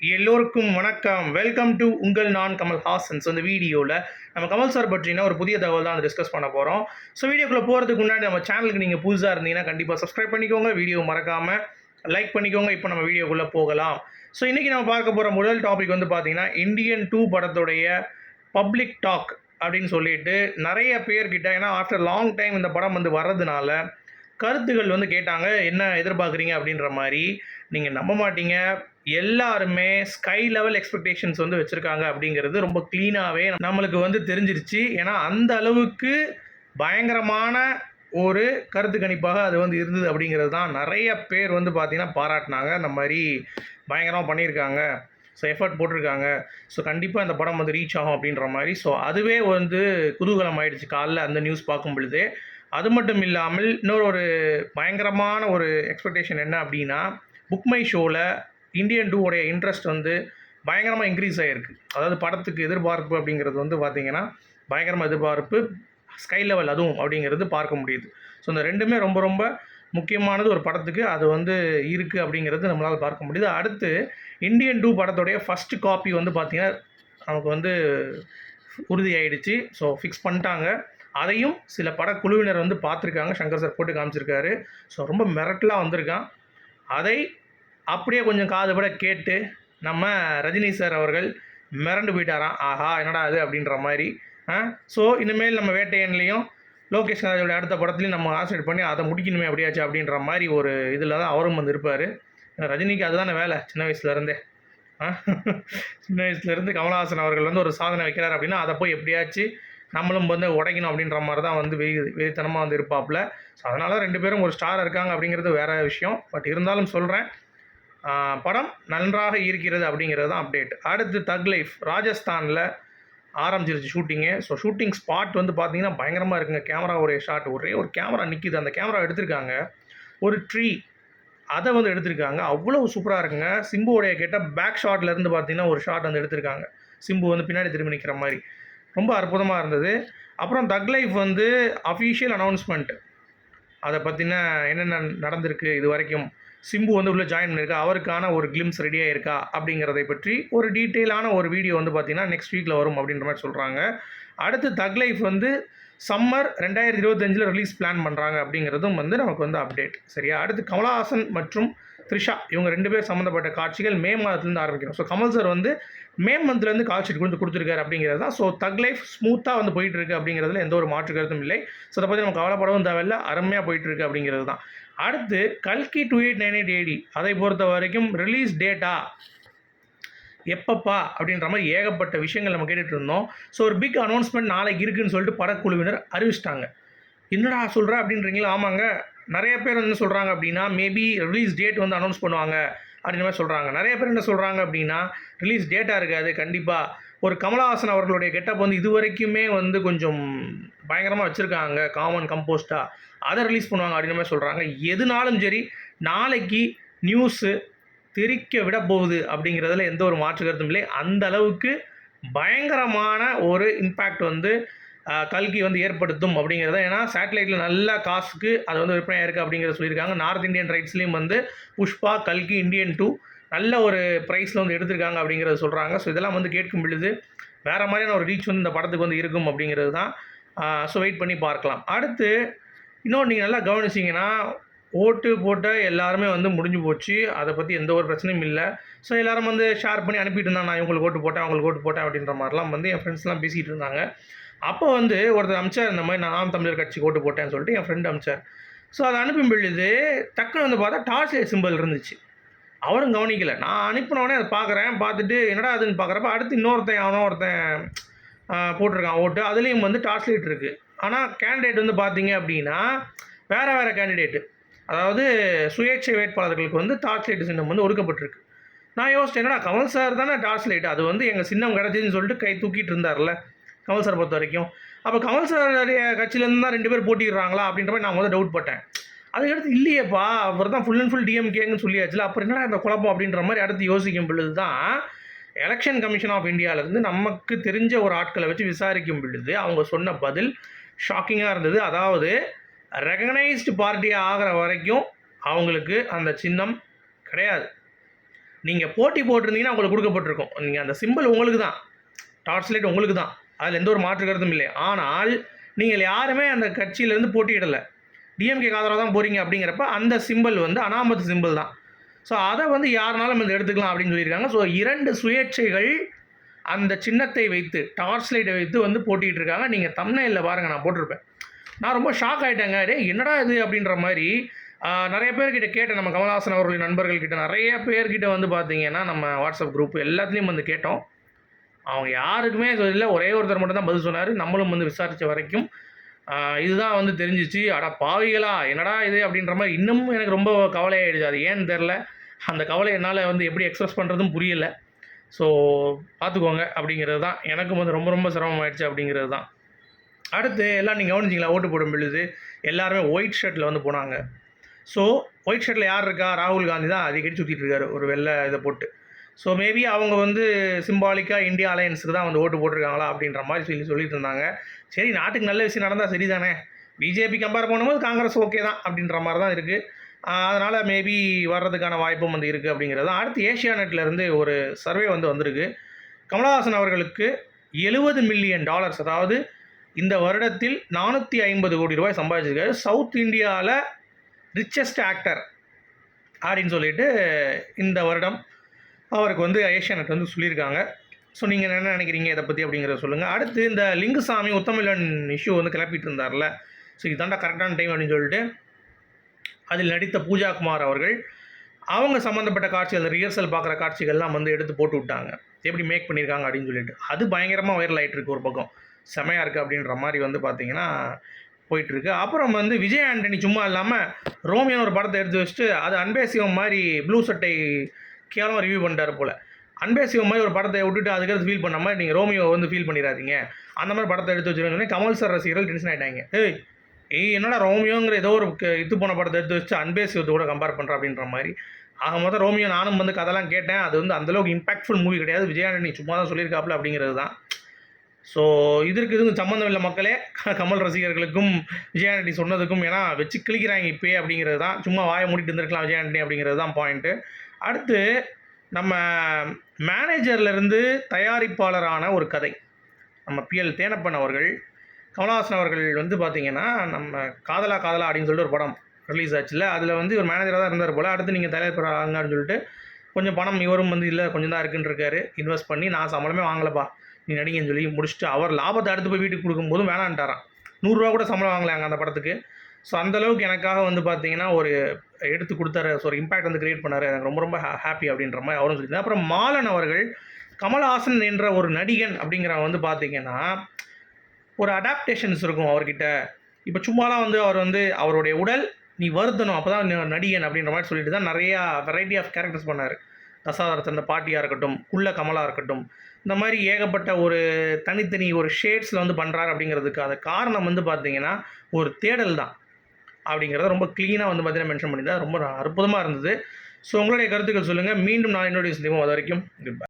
எல்லோருக்கும் வணக்கம். Welcome to உங்கள் நான் கமல் ஹாசன்ஸ் இந்த வீடியோவில் நம்ம கமல் சார் பற்றினா ஒரு புதிய தகவல் தான் டிஸ்கஸ் பண்ண போகிறோம் ஸோ வீடியோக்குள்ளே போகிறதுக்கு முன்னாடி நம்ம சேனலுக்கு நீங்கள் புதுசாக இருந்தீங்கன்னா கண்டிப்பாக சப்ஸ்கிரைப் பண்ணிக்கோங்க. வீடியோ மறக்காமல் லைக் பண்ணிக்கோங்க. இப்போ நம்ம வீடியோக்குள்ளே போகலாம். ஸோ இன்றைக்கி நம்ம பார்க்க போகிற முதல் டாபிக் வந்து பார்த்திங்கன்னா இந்தியன் டூ படத்துடைய பப்ளிக் டாக் அப்படின்னு சொல்லிட்டு நிறைய பேர்கிட்ட ஏன்னா ஆஃப்டர் லாங் டைம் இந்த படம் வந்து வர்றதுனால கருத்துகள் வந்து கேட்டாங்க. என்ன எதிர்பார்க்குறீங்க அப்படின்ற மாதிரி. நீங்கள் நம்ப மாட்டீங்க. எல்லாருமே ஸ்கை லெவல் எக்ஸ்பெக்டேஷன்ஸ் வந்து வச்சுருக்காங்க அப்படிங்கிறது ரொம்ப க்ளீனாகவே நம்மளுக்கு வந்து தெரிஞ்சிருச்சு. ஏன்னா அந்த அளவுக்கு பயங்கரமான ஒரு கருத்து கணிப்பாக அது வந்து இருந்தது அப்படிங்கிறது தான் நிறைய பேர் வந்து பார்த்தீங்கன்னா பாராட்டினாங்க. இந்த மாதிரி பயங்கரமாக பண்ணியிருக்காங்க. ஸோ எஃபர்ட் போட்டிருக்காங்க. ஸோ கண்டிப்பாக அந்த படம் வந்து ரீச் ஆகும் அப்படின்ற மாதிரி. ஸோ அதுவே வந்து குதூகலம் ஆயிடுச்சு காலைல அந்த நியூஸ் பார்க்கும் பொழுது. அது மட்டும் இல்லாமல் இன்னொரு ஒரு பயங்கரமான ஒரு எக்ஸ்பெக்டேஷன் என்ன அப்படின்னா புக் மை ஷோவில் இந்தியன் டூவோடைய இன்ட்ரெஸ்ட் வந்து பயங்கரமாக இன்க்ரீஸ் ஆகிருக்கு அதாவது படத்துக்கு எதிர்பார்ப்பு அப்படிங்கிறது வந்து பார்த்திங்கன்னா பயங்கரமாக எதிர்பார்ப்பு ஸ்கை லெவல் அதுவும் அப்படிங்கிறது பார்க்க முடியுது. ஸோ இந்த ரெண்டுமே ரொம்ப ரொம்ப முக்கியமானது ஒரு படத்துக்கு. அது வந்து இருக்குது அப்படிங்கிறது நம்மளால் பார்க்க முடியுது. அடுத்து இந்தியன் டூ படத்துடைய ஃபஸ்ட்டு காப்பி வந்து பார்த்திங்கன்னா நமக்கு வந்து உறுதியாயிடுச்சு. ஸோ ஃபிக்ஸ் பண்ணிட்டாங்க. அதையும் சில படக்குழுவினர் வந்து பார்த்துருக்காங்க. சங்கர் சார் போட்டு காமிச்சிருக்காரு. ஸோ ரொம்ப மிரட்டலாக வந்திருக்கான். அதை அப்படியே கொஞ்சம் காதுபட கேட்டு நம்ம ரஜினி சார் அவர்கள் மிரண்டு போயிட்டாராம். ஆஹா என்னடா அது அப்படின்ற மாதிரி. ஆ ஸோ இனிமேல் நம்ம வேட்டையன்லேயும் லோகேஷ் ராஜோட அடுத்த படத்துலையும் நம்ம ஆசிரியர் பண்ணி அதை முடிக்கணுமே அப்படியாச்சு அப்படின்ற மாதிரி ஒரு இதில் தான் அவரும் வந்து இருப்பார். ரஜினிக்கு அதுதானே வேலை. சின்ன வயசுலேருந்தே ஆ சின்ன வயசுலேருந்து கமலஹாசன் அவர்கள் வந்து ஒரு சாதனை வைக்கிறார் அப்படின்னா அதை போய் எப்படியாச்சும் நம்மளும் வந்து உடைக்கணும் அப்படின்ற மாதிரி தான் வந்து வெறி வெறித்தனமாக வந்து இருப்பாப்புல. ஸோ அதனால ரெண்டு பேரும் ஒரு ஸ்டார் இருக்காங்க அப்படிங்கிறது வேற விஷயம். பட் இருந்தாலும் சொல்கிறேன் படம் நன்றாக இருக்கிறது அப்படிங்கிறது தான் அப்டேட் அடுத்து தக் லைஃப் ராஜஸ்தானில் ஆரம்பிச்சிருச்சு ஷூட்டிங்கு ஸோ ஷூட்டிங் ஸ்பாட் வந்து பார்த்தீங்கன்னா பயங்கரமாக இருக்குங்க. கேமராவுடைய ஷாட் ஒரே ஒரு கேமரா நிற்கிது அந்த கேமரா எடுத்திருக்காங்க. ஒரு ட்ரீ அதை வந்து எடுத்திருக்காங்க. அவ்வளோ சூப்பராக இருக்குங்க. சிம்புவோடைய கேட்டால் பேக் ஷாட்லேருந்து பார்த்தீங்கன்னா ஒரு ஷாட் வந்து எடுத்திருக்காங்க. சிம்பு வந்து பின்னாடி திரும்பி நிற்கிற மாதிரி. ரொம்ப அற்புதமாக இருந்தது. அப்புறம் தக் லைஃப் வந்து அஃபீஷியல் அனௌன்ஸ்மெண்ட் அதை பற்றின என்னென்ன நடந்திருக்கு இது வரைக்கும்? சிம்பு வந்து உள்ளே ஜாயின் பண்ணியிருக்கா? அவருக்கான ஒரு கிளிம்ஸ் ரெடியாக இருக்கா அப்படிங்கிறதை பற்றி ஒரு டீட்டெயிலான ஒரு வீடியோ வந்து பார்த்திங்கன்னா நெக்ஸ்ட் வீக்கில் வரும் அப்படின்ற மாதிரி சொல்கிறாங்க அடுத்து தக் லைஃப் வந்து சம்மர் ரெண்டாயிரத்தி இருபத்தஞ்சில் ரிலீஸ் பிளான் பண்ணுறாங்க அப்படிங்கிறதும் வந்து நமக்கு வந்து அப்டேட் சரியா? அடுத்து கமலஹாசன் மற்றும் த்ரிஷா இவங்க ரெண்டு பேர் சம்மந்தப்பட்ட காட்சிகள் மே மாதத்துலேருந்து ஆரம்பிக்கணும். ஸோ கமல் சார் வந்து மே மந்த்லேருந்து கால் ஷீட் கொடுத்துருக்காரு அப்படிங்கிறது தான். ஸோ தக் லைஃப் ஸ்மூத்தாக வந்து போயிட்டு இருக்கு அப்படிங்கிறதுல எந்த ஒரு மாற்று கருத்தும் இல்லை. ஸோ அதை பற்றி நம்ம கவலைப்படவும் தேவையில்ல. அருமையாக போயிட்டு இருக்கு அப்படிங்கிறது தான். அடுத்து கல்கி two eight nine eight AD அதை பொறுத்த வரைக்கும் ரிலீஸ் டேட்டா எப்பப்பா? அப்படின்ற மாதிரி ஏகப்பட்ட விஷயங்கள் நம்ம கேட்டுட்டு இருந்தோம். ஸோ ஒரு பிக் அனௌன்ஸ்மெண்ட் நாளைக்கு இருக்குன்னு சொல்லிட்டு படக்குழுவினர் அறிவிச்சிட்டாங்க. என்னடா சொல்கிற அப்படின்றீங்களா? ஆமாங்க. நிறைய பேர் என்ன சொல்கிறாங்க அப்படின்னா மேபி ரிலீஸ் டேட் வந்து அனௌன்ஸ் பண்ணுவாங்க அப்படின்ற மாதிரி சொல்கிறாங்க நிறைய பேர் என்ன சொல்கிறாங்க அப்படின்னா ரிலீஸ் டேட்டாக இருக்காது கண்டிப்பாக ஒரு கமலஹாசன் அவர்களுடைய கெட்டப் வந்து இது வரைக்குமே வந்து கொஞ்சம் பயங்கரமாக வச்சுருக்காங்க காமன் கம்போஸ்டாக அதை ரிலீஸ் பண்ணுவாங்க அப்படின்ற மாதிரி சொல்கிறாங்க எதுனாலும் சரி நாளைக்கு நியூஸு தெரிக்க விட போகுது அப்படிங்கிறதுல எந்த ஒரு மாற்று கருத்தும் இல்லை. அந்த அளவுக்கு பயங்கரமான ஒரு இம்பேக்ட் வந்து கல்கி வந்து ஏற்படுத்தும் அப்படிங்கிறத. ஏன்னா சேட்டலைட்டில் நல்ல காசுக்கு அது வந்து விற்பனையாக இருக்குது அப்படிங்கிறத சொல்லியிருக்காங்க. நார்த் இந்தியன் ரைட்ஸ்லேயும் வந்து புஷ்பா கல்கி இந்தியன் டூ நல்ல ஒரு ப்ரைஸில் வந்து எடுத்திருக்காங்க அப்படிங்கிறத சொல்கிறாங்க ஸோ இதெல்லாம் வந்து கேட்கும் பொழுது வேறு மாதிரியான ஒரு ரீச் வந்து இந்த படத்துக்கு வந்து இருக்கும் அப்படிங்கிறது தான். ஸோ வெயிட் பண்ணி பார்க்கலாம். அடுத்து இன்னொன்று நீங்கள் நல்லா கவனிச்சிங்கன்னா ஓட்டு போட்ட எல்லாருமே வந்து முடிஞ்சு போச்சு. அதை பற்றி எந்த ஒரு பிரச்சனையும் இல்லை. ஸோ எல்லோரும் வந்து ஷேர் பண்ணி அனுப்பிட்டு இருந்தாங்க. நான் இவங்களுக்கு ஓட்டு போட்டேன் அவங்களுக்கு ஓட்டு போட்டேன் அப்படின்ற மாதிரிலாம் வந்து என் ஃப்ரெண்ட்ஸ்லாம் பேசிகிட்டு இருந்தாங்க. அப்போ வந்து ஒருத்தர் அமிச்சார் இந்த மாதிரி நான் நாம் தமிழர் கட்சிக்கு ஓட்டு போட்டேன்னு சொல்லிட்டு என் ஃப்ரெண்டு அமிச்சார். ஸோ அதை அனுப்பும் பொழுது டக்குன்னு வந்து பார்த்தா டார்ச் லைட் சிம்பிள் இருந்துச்சு. அவரும் கவனிக்கலை. நான் அனுப்பினோடனே அதை பார்க்குறேன் பார்த்துட்டு என்னடா அதுன்னு பார்க்குறப்ப அடுத்து இன்னொருத்தன் அவனோ ஒருத்தன் போட்டிருக்கான் ஓட்டு. அதுலேயும் வந்து டார்ச் லைட் இருக்குது ஆனால் கேண்டிடேட் வந்து பார்த்தீங்க அப்படின்னா வேறு வேறு கேண்டிடேட்டு அதாவது சுயேட்சை வேட்பாளர்களுக்கு வந்து டார்ச் லைட் சின்னம் வந்து ஒடுக்கப்பட்டிருக்கு. நான் யோசிச்சேன் என்னடா கமல் சார் தானே டார்ச் லைட்? அது வந்து எங்கள் சின்னம் கிடச்சிதுன்னு சொல்லிட்டு கை தூக்கிட்டு இருந்தார்ல. கமல் சார் பொறுத்த வரைக்கும். அப்போ கமல் சார் கட்சியிலேருந்து தான் ரெண்டு பேர் போட்டிடுறாங்களா அப்படின்ற மாதிரி நான் முதல்ல டவுட் பட்டேன். அதுக்கடுத்து இல்லையேப்பா அவர் தான் ஃபுல் அண்ட் ஃபுல் டிஎம்கேன்னு சொல்லியாச்சுல அப்புறம் என்னடா இந்த குழப்பம் அப்படின்ற மாதிரி அடுத்து யோசிக்கும் பொழுது தான் எலெக்ஷன் கமிஷன் ஆஃப் இந்தியாவிலேருந்து நமக்கு தெரிஞ்ச ஒரு ஆட்களை வச்சு விசாரிக்கும் பொழுது அவங்க சொன்ன பதில் ஷாக்கிங்காக இருந்தது. அதாவது ரெகனைஸ்டு பார்ட்டியாக ஆகிற வரைக்கும் அவங்களுக்கு அந்த சின்னம் கிடையாது. நீங்கள் போட்டி போட்டிருந்தீங்கன்னா உங்களுக்கு கொடுக்கப்பட்டிருக்கும். நீங்கள் அந்த சிம்பிள் உங்களுக்கு தான் டார்ச் லைட் உங்களுக்கு தான் அதில் எந்த ஒரு மாற்று கருத்தும் இல்லை. ஆனால் நீங்கள் யாருமே அந்த கட்சியிலேருந்து போட்டியிடலை. டிஎம்கே ஆதரவாக தான் போகிறீங்க அப்படிங்கிறப்ப அந்த சிம்பிள் வந்து அனாமத்து சிம்பிள் தான். ஸோ அதை வந்து யாருனாலும் வந்து எடுத்துக்கலாம் அப்படின்னு சொல்லியிருக்காங்க. ஸோ இரண்டு சுயேட்சைகள் அந்த சின்னத்தை வைத்து டார்ச் லைட்டை வைத்து வந்து போட்டிகிட்டு இருக்காங்க. நீங்கள் இல்லை பாருங்கள் நான் போட்டிருப்பேன். நான் ரொம்ப ஷாக் ஆகிட்டேங்க டேய் என்னடா இது அப்படின்ற மாதிரி நிறைய பேர்கிட்ட கேட்டேன். நம்ம கமல்ஹாசன் அவர்களின் நண்பர்கள்கிட்ட நிறைய பேர்கிட்ட வந்து பார்த்தீங்கன்னா நம்ம வாட்ஸ்அப் குரூப் எல்லாத்துலேயும் வந்து கேட்டோம். அவங்க யாருக்குமே இல்லை ஒரே ஒருத்தர் மட்டும் தான் பதில் சொன்னார். நம்மளும் வந்து விசாரித்த வரைக்கும் இதுதான் வந்து தெரிஞ்சிச்சு. அடா பாவிகளா என்னடா இது அப்படின்ற மாதிரி இன்னமும் எனக்கு ரொம்ப கவலையாயிடுச்சு. அது ஏன்னு தெரில அந்த கவலை என்னால் வந்து எப்படி எக்ஸ்பிரஸ் பண்ணுறதும் புரியல. ஸோ பார்த்துக்கோங்க அப்படிங்கிறது தான். எனக்கும் வந்து ரொம்ப ரொம்ப சிரமமாயிடுச்சு அப்படிங்கிறது தான். அடுத்து எல்லாம் நீங்கள் கவனிச்சிங்களா? ஓட்டு போடும் பொழுது எல்லாருமே ஒயிட் ஷர்ட்டில் வந்து போனாங்க. ஸோ ஒயிட் ஷர்ட்டில் யார் இருக்கா? ராகுல் காந்தி தான் அடிக்கடி சுற்றிட்டு இருக்காரு. ஒரு வெள்ளை இதை போட்டு. ஸோ மேபி அவங்க வந்து சிம்பாலிக்காக இந்தியா அலையன்ஸுக்கு தான் வந்து ஓட்டு போட்டிருக்காங்களா அப்படின்ற மாதிரி சொல்லி சொல்லிட்டு இருந்தாங்க. சரி நாட்டுக்கு நல்ல விஷயம் நடந்தால் சரி தானே பிஜேபி கம்பேர் பண்ணும்போது காங்கிரஸ் ஓகே தான் அப்படின்ற மாதிரி தான் இருக்குது அதனால் மேபி வர்றதுக்கான வாய்ப்பும் வந்து இருக்குது அப்படிங்கிறது தான். அடுத்து ஏஷியா நெட்லேருந்து ஒரு சர்வே வந்து வந்திருக்கு. கமலஹாசன் அவர்களுக்கு எழுபது மில்லியன் டாலர்ஸ் அதாவது இந்த வருடத்தில் நானூற்றி ஐம்பது கோடி ரூபாய் சம்பாதிச்சிருக்காரு. சவுத் இந்தியாவில் ரிச்சஸ்ட் ஆக்டர் அப்படின்னு சொல்லிட்டு இந்த வருடம் அவருக்கு வந்து ஏஷியானட் வந்து சொல்லியிருக்காங்க. ஸோ நீங்கள் என்ன நினைக்கிறீங்க இதை பற்றி அப்படிங்கிறத சொல்லுங்கள் அடுத்து இந்த லிங்குசாமி உத்தமிழன் இஷ்யூ வந்து கிளப்பிட்டு இருந்தார்ல ஸோ இதாண்டா கரெக்டான டைம் அப்படின்னு சொல்லிட்டு அதில் நடித்த பூஜா குமார் அவர்கள் அவங்க சம்மந்தப்பட்ட காட்சி அந்த ரிஹர்சல் பார்க்குற காட்சிகள்லாம் வந்து எடுத்து போட்டு விட்டாங்க. எப்படி மேக் பண்ணியிருக்காங்க அப்படின்னு சொல்லிட்டு. அது பயங்கரமாக வைரல் ஆயிட்டு இருக்கு ஒரு பக்கம். செமையாக இருக்குது அப்படின்ற மாதிரி வந்து பார்த்தீங்கன்னா போயிட்டுருக்கு. அப்புறம் வந்து விஜய் ஆண்டனி சும்மா இல்லாமல் ரோமியோன்னு ஒரு படத்தை எடுத்து வச்சுட்டு அது அன்பே சிவம் மாதிரி ப்ளூ சட்டை கேவலமாக ரிவ்யூ பண்ணிட்டார் போல். அன்பே சிவம் மாதிரி ஒரு படத்தை விட்டுட்டு அதுக்கடுத்து ஃபீல் பண்ண மாதிரி நீங்கள் ரோமியோ வந்து ஃபீல் பண்ணிடாதீங்க. அந்த மாதிரி படத்தை எடுத்து வச்சுருந்தோன்னே கமல் சார் ரசிகர்கள் டென்ஷன் ஆகிட்டாங்க ஏய் ஏய் என்னடா ரோமியோங்கிற ஏதோ ஒரு இது போன படத்தை எடுத்து வச்சு அன்பே சிவத்தை கூட கம்பேர் பண்ணுற அப்படின்ற மாதிரி. ஆக மொத்தம் ரோமியோ நானும் வந்து கதைலாம் கேட்டேன். அது வந்து அந்தளவுக்கு இம்பாக்ட்ஃபுல் மூவி கிடையாது. விஜயாண்டனி சும்மா தான் சொல்லியிருக்காப்புல அப்படிங்கிறது தான். ஸோ இதற்கு இதுக்கும் சம்மந்தம் இல்லை மக்களே. கமல் ரசிகர்களுக்கும் விஜயாண்டனி சொன்னதுக்கும் ஏன்னா வச்சு கிழிக்கிறாங்க இப்போயே அப்படிங்கிறது தான். சும்மா வாயை மூடிட்டு இருந்திருக்கலாம் விஜயாண்டனி அப்படிங்கிறது தான் பாயிண்ட்டு அடுத்து நம்ம மேனேஜர்லேருந்து தயாரிப்பாளரான ஒரு கதை. நம்ம பிஎல் தேனப்பன் அவர்கள் கமலஹாசன் அவர்கள் வந்து பார்த்திங்கன்னா நம்ம காதலா காதலா அப்படின்னு சொல்லிட்டு ஒரு படம் ரிலீஸ் ஆச்சுல அதில் வந்து ஒரு மேனேஜராக தான் இருந்தார் போல். அடுத்து நீங்கள் தயாரிப்பாளராங்கன்னு சொல்லிட்டு கொஞ்சம் பணம் இவரும் வந்து இல்லை கொஞ்சம் தான் இருக்குன்னு இருக்காரு. இன்வெஸ்ட் பண்ணி நான் சம்பளமே வாங்கலப்பா. நீ நடிங்கன்னு சொல்லி முடிச்சுட்டு அவர் லாபத்தை அடுத்து போய் வீட்டுக்கு கொடுக்கும்போதும் வேணான்ட்டாரான் நூறுரூவா கூட சம்பளம் வாங்கலாங்க அந்த படத்துக்கு. ஸோ அந்தளவுக்கு எனக்காக வந்து பார்த்தீங்கன்னா ஒரு எடுத்து கொடுத்தாரு. ஸோ ஒரு இம்பாக்ட் வந்து கிரியேட் பண்ணார். எனக்கு ரொம்ப ரொம்ப ஹாப்பி அப்படின்ற மாதிரி அவரும் சொல்லியிருந்தார். அப்புறம் மாலன் அவர்கள் கமல்ஹாசன் என்ற ஒரு நடிகன் அப்படிங்கிறவன் வந்து பார்த்தீங்கன்னா ஒரு அடாப்டேஷன்ஸ் இருக்கும் அவர்கிட்ட. இப்போ சும்மாலாம் வந்து அவர் வந்து அவருடைய உடல் நீ வருத்தணும் அப்போ தான் நடிகன் அப்படின்ற மாதிரி சொல்லிட்டு தான் நிறையா வெரைட்டி ஆஃப் கேரக்டர்ஸ் பண்ணார். தசாவரத் அந்த பாட்டியாக இருக்கட்டும் குள்ள கமலாக இருக்கட்டும் இந்த மாதிரி ஏகப்பட்ட ஒரு தனித்தனி ஒரு ஷேட்ஸில் வந்து பண்ணுறாரு அப்படிங்கிறதுக்கு அது காரணம் வந்து பார்த்தீங்கன்னா ஒரு தேடல் தான். அப்படிங்கிறத ரொம்ப க்ளீனாக வந்து பார்த்தீங்கன்னா மென்ஷன் பண்ணியிருந்தா ரொம்ப அற்புதமாக இருந்தது. ஸோ உங்களுடைய கருத்துக்கள் சொல்லுங்கள் மீண்டும் நான் என்னுடைய சந்திப்போம். அது வரைக்கும் குட் பை